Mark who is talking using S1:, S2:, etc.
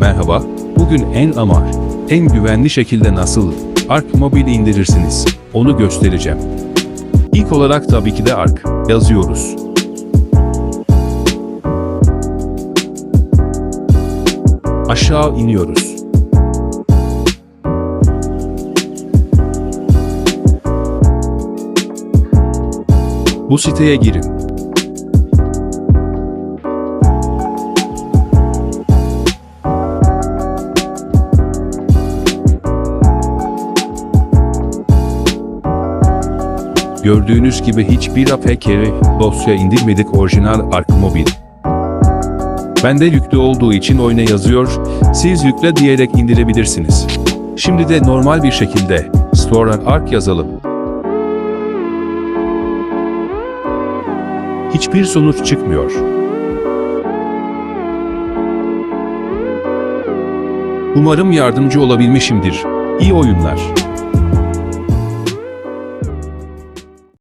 S1: Merhaba, bugün en ama en güvenli şekilde nasıl Ark Mobile indirirsiniz, onu göstereceğim. İlk olarak tabii ki de Ark yazıyoruz. Aşağı iniyoruz. Bu siteye girin. Gördüğünüz gibi hiçbir APK dosya indirmedik orijinal Ark Mobile. Bende yüklü olduğu için oyuna yazıyor, siz yükle diyerek indirebilirsiniz. Şimdi de normal bir şekilde Store'a Ark yazalım. Hiçbir sonuç çıkmıyor. Umarım yardımcı olabilmişimdir. İyi oyunlar.